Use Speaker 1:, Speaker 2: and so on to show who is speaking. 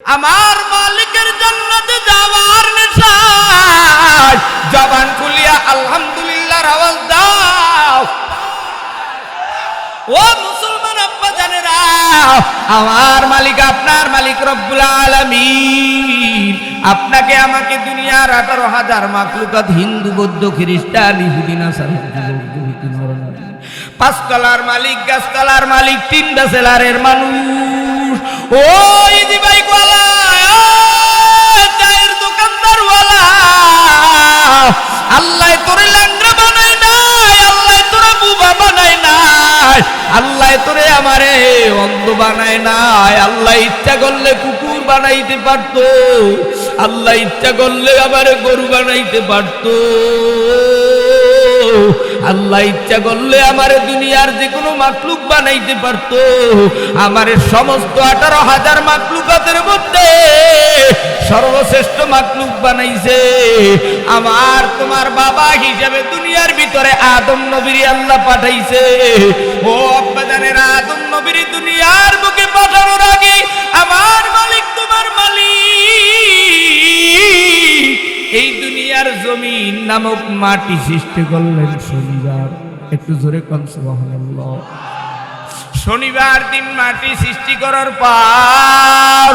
Speaker 1: আমার মালিকের জান্নাতে যাওয়ার নেশায় জবান খুলিয়া আলহামদুলিল্লাহর আওয়াজ দাও। ও মুসলমান আব্বা জানেরা, আমার মালিক আপনার মালিক রব্বুল আলামিন। আপনাকে আমাকে দুনিয়ার আঠারো হাজার মাকলুকাত হিন্দু, বৌদ্ধ, খ্রিস্টান, ইহুদি, নাসারি পাঁচতলার মালিক, গাছতলার মালিক তিনটা সেলারের মানুষ। ও আমারে অন্ধ বানায় নাই। আল্লাহ ইচ্ছা করলে কুকুর বানাইতে পারতো। আল্লাহ ইচ্ছা করলে আমারে গরু বানাইতে পারতো। আল্লাহ ইচ্ছা করলে আমার দুনিয়ার যে কোনো মাকলুক বানাইতে পারতো। আমার সমস্ত আঠারো হাজার মাকলুকাতের মধ্যে সর্বশ্রেষ্ঠ মাকলুক বানাইছে। আমার তোমার বাবা হিসাবে দুনিয়ার ভিতরে আদম নবীর আল্লাহ পাঠাইছে। ও আদম নবীর দুনিয়ার বুকে পাঠানোর আগে আমার মালিক তোমার মালিক। এই দুনিয়ার জমিন নামক মাটি সৃষ্টি করলেন শনিবার। একটু জোরে কম সুবহানাল্লাহ। শনিবার দিন মাটি সৃষ্টি করার পর